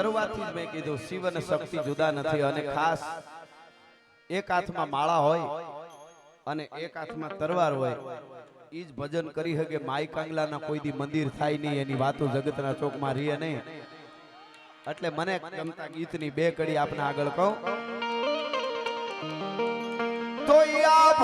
શરૂઆતથી મેં કીધું શિવ અને શક્તિ જુદા નથી અને ખાસ એક હાથમાં માળા હોય અને એક હાથમાં તરવાર હોય, ઈ જ ભજન કરી શકે માઈ કાંગલાના કોઈ દી મંદિર થાય નહીં, એની વાતો જગતના ચોકમાં રહે નહીં. એટલે મને ગમતા ગીતની બે કડી આપને આગળ કહું. તો આપ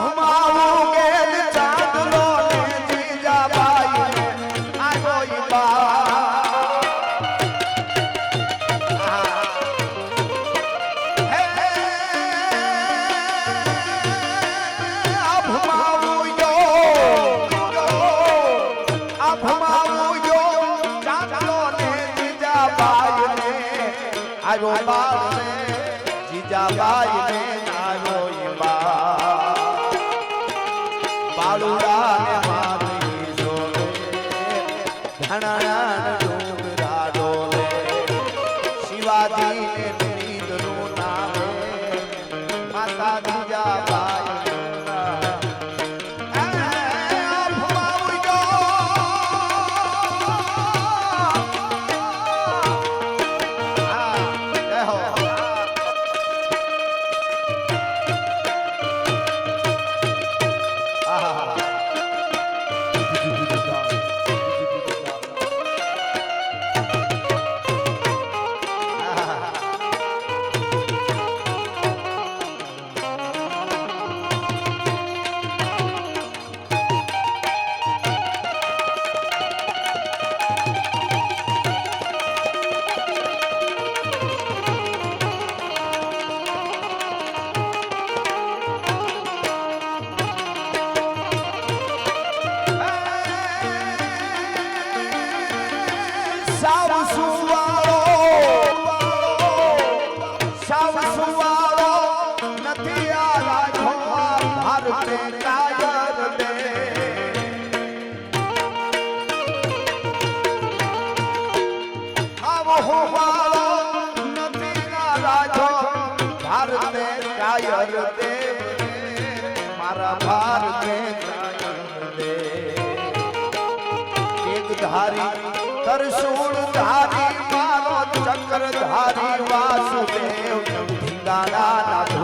બાળ રે જીજાબાઈ ને ભારતે કાયર દે મારા ભારતે કાયર દે એક ધારી ત્રિશૂળ ધારી, મારો ચક્ર ધારી વાસુદેવ ધીંગાણા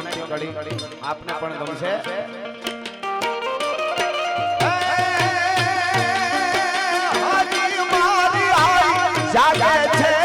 માતાજીની કડી આપને પણ ગમશે. જાગે છે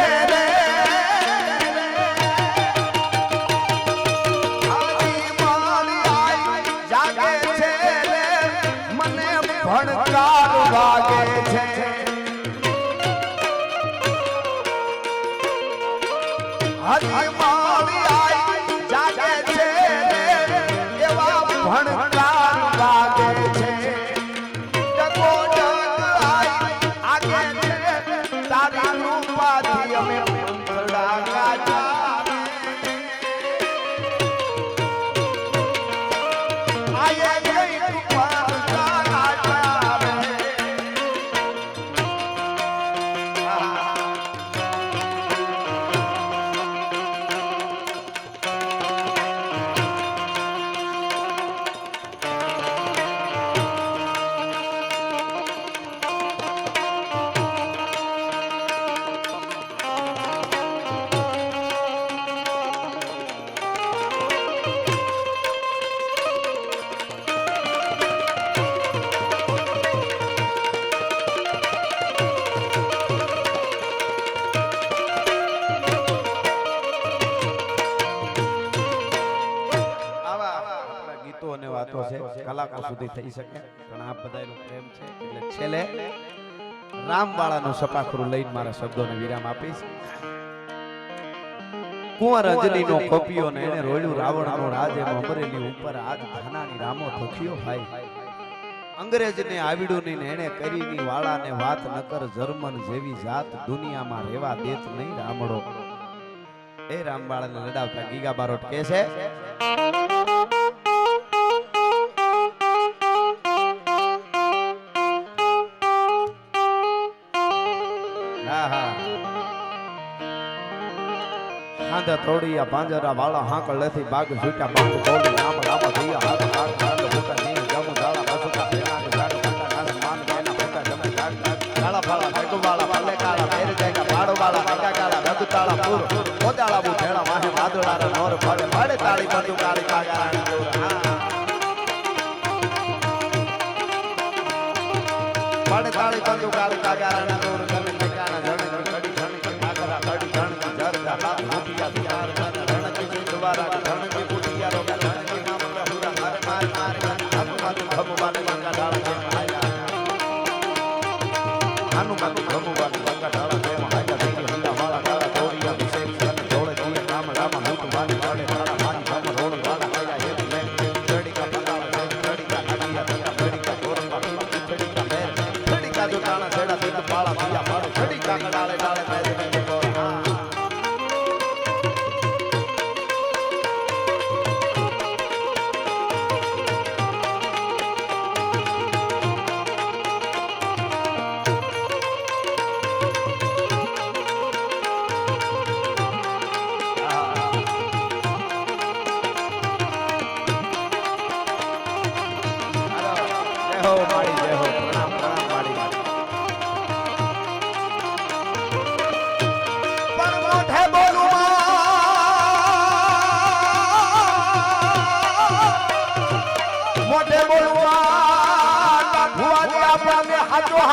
કલાકો થઈ શકે. પણ આ બધાનો પ્રેમ છે, એટલે છેલ્લે રામવાળાનું સપાખરું લઈને મારા શબ્દોને વિરામ આપીશ. કુંવર અંજલીનો કોપિયો ને એને રોળ્યું રાવણનો રાજ એનો અમરેલી ઉપર આજ ધાનાની રામો થખ્યો ભાઈ. અંગ્રેજને આવડ્યું નહીં એને કરીની વાળાને વાત નકર જર્મન જેવી જાત દુનિયામાં રહેવા દેત નહીં રામડો. એ રામવાળાને લડાવતા ગીગા બારોટ કે છે હાંધા આ પાંજરા વાળા હાંકળ લેથી બાગ છૂટા બાગ બોલી નામ રામ થયા હાથ હાથ હાથ ભૂકા નહીં જમુ દાળા બસુકા પેના કે જાડ કાકા નાસ, માન બેના ભૂકા નોર ફાડે તાળી બંદુ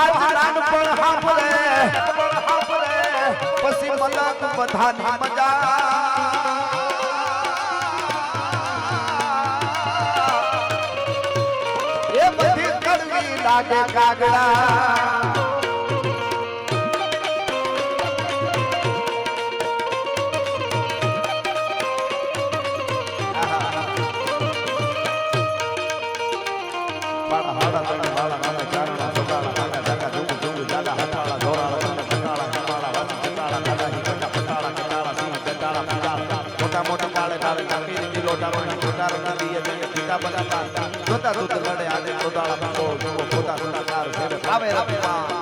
હાથ નાનપણ સાંભળે. પછી મલક બધાની મજા. એ બધી કડવી લાગે કાગડા. દીએ જોતા જોતા લડે આજે જોવો પોતા સુતા કાર સેવે પાવે રપા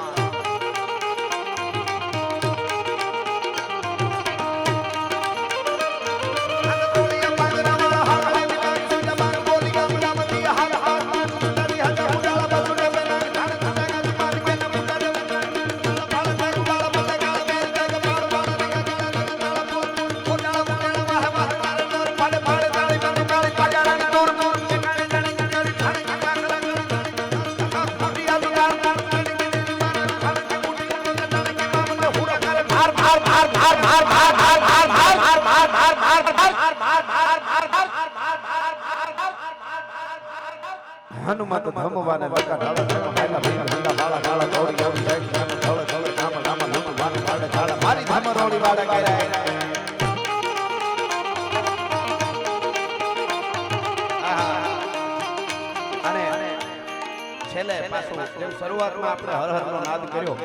હનુમત ધમવાને લકા ઢાળ ઢાળ હાયલા ભીના ભીના વાળા વાળા દોડી દોડી જાય જાને થોડે થોડે કામ કામ લૂટ વાને વાડે ઢાળ મારી ધમ રોડી વાડે કર્યા અને છેલ્લે પાછું જેમ શરૂઆતમાં આપણે હર હરનો નાદ કર્યો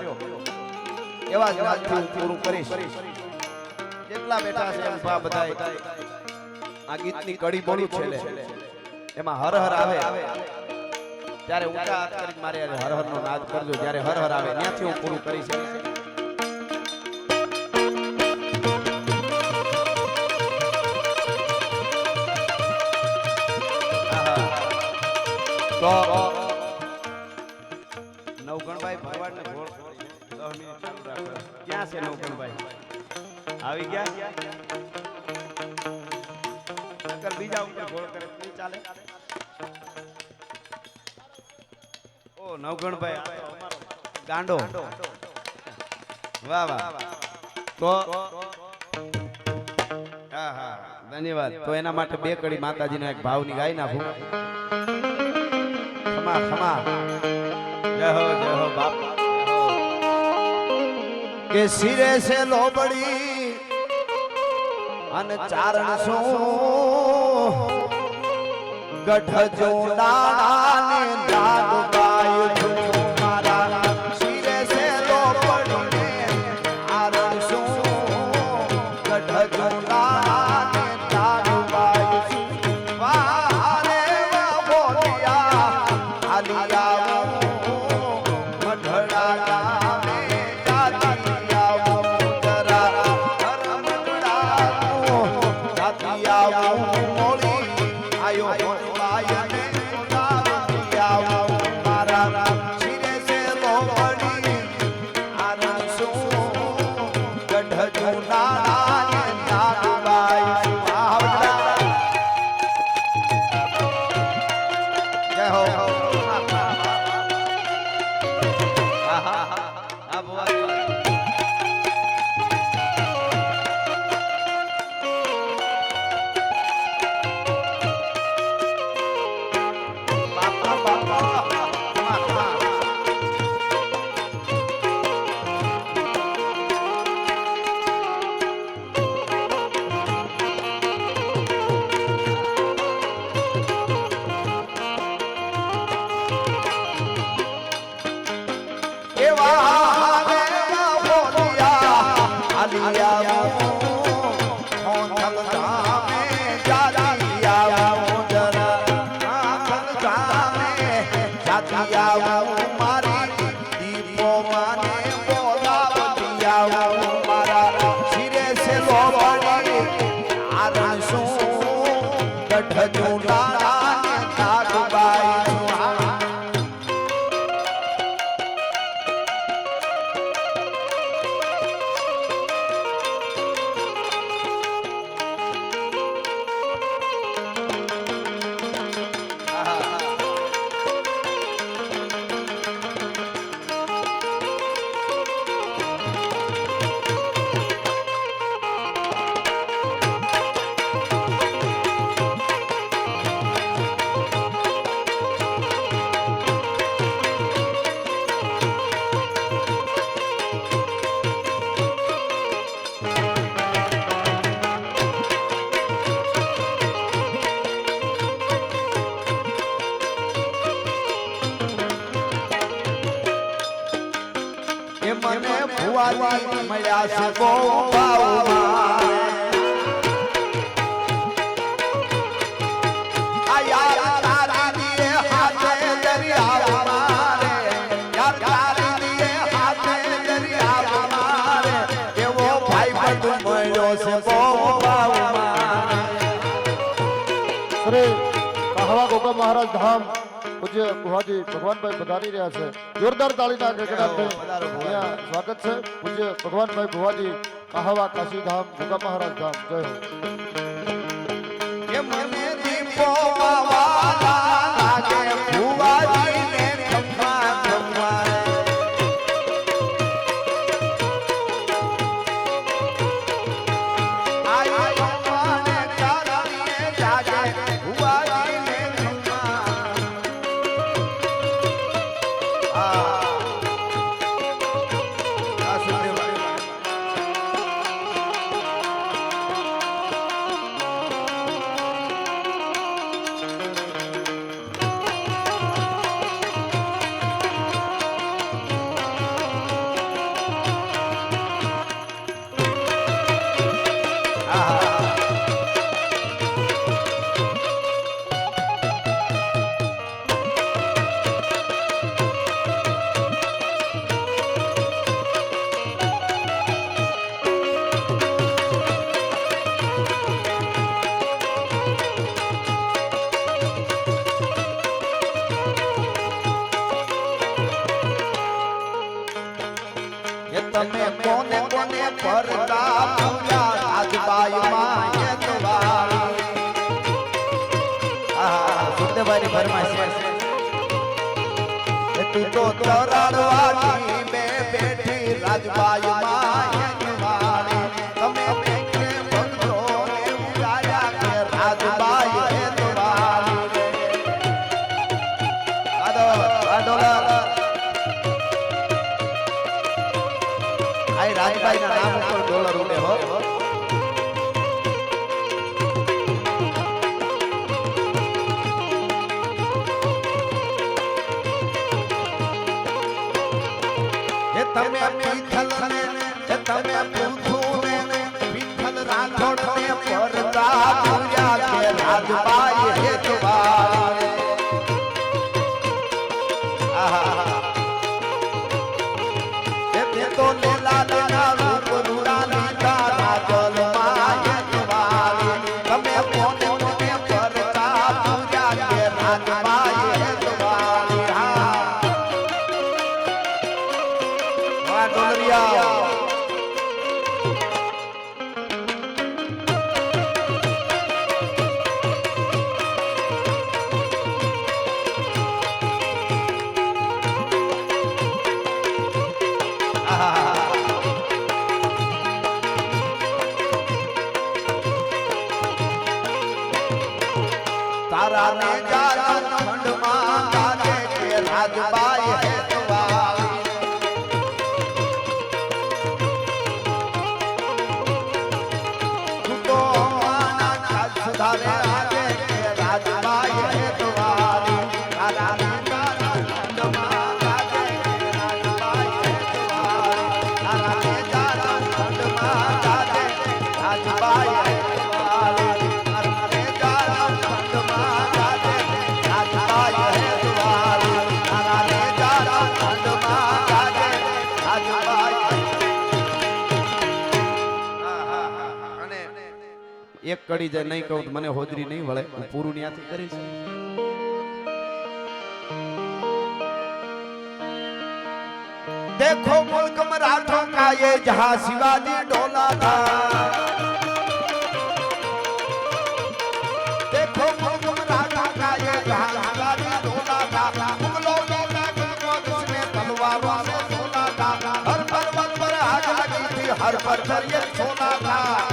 એવા જ નાદથી પૂરું કરીશ જેટલા બેઠા છે એમ બધા આ ગીતની કડી બોલું છેલ્લે એમાં હર હર આવે. ત્યારે ઊંચા હાથ કરી મારે હર હર નો નાદ કરજો. જ્યારે હર હર આવે, ત્યાંથી હું પૂરું કરી તો નવગણભાઈ ભરવાડ ને રાખો. ક્યાં છે નવગણભાઈ? આવી ગયા? બીજા ઉપર ગોળ કરે. નહીં ચાલે. ઓ, નવગણભાઈ ગાંડો. વાહ વાહ. તો ધન્યવાદ. તો એના માટે બે કડી માતાજીના એક ભાવની ગાય નાખું. ખમા ખમા. જય હો જય હો, બાપ. કે શિરે છે લોબડી, અને ચારણ શું? ગઢ જોડાણા ને દાદ ગાય છું. તો પડીને આરણ શું ગઢ જોડાણા ને દાદ আল্লাহ ભુવાજી મળ્યા સગો પાવમાં પૂજ્ય ગુહાજી ભગવાનભાઈ પધારી રહ્યા છે. જોરદાર તાળીના ગગડાટથી સ્વાગત છે. પૂજ્ય ભગવાનભાઈ ગુહાજી આહવા કાશીધામ જુગા મહારાજ ધામ. જય કોને કોને પરદા ભૂલ્યા રાજબાઈ માએ દવાળી આ તું તો તરાડવાળી તમે પૂછું ને પીથલ રાઠોડ ને પરતા પૂર્યા કે રાજબાઈ કડી જાય, નહીં કહું મને હોદરી નહીં વળે. હું પૂરું ન્યાથી કરીશ. દેખો મુલ્ક મરાઠો કાયે જહા શિવાજી ઢોલા થા દેખો મુલ્ક મરાઠો કાયે જહા શિવાજી ઢોલા થા મુગલો લોટા કો કોને તલવારો સે સોના થા હર પર્વત પર આગ લગી થી હર પર યે સોના થા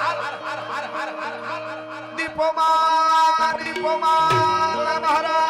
గోపాల మహారాజ్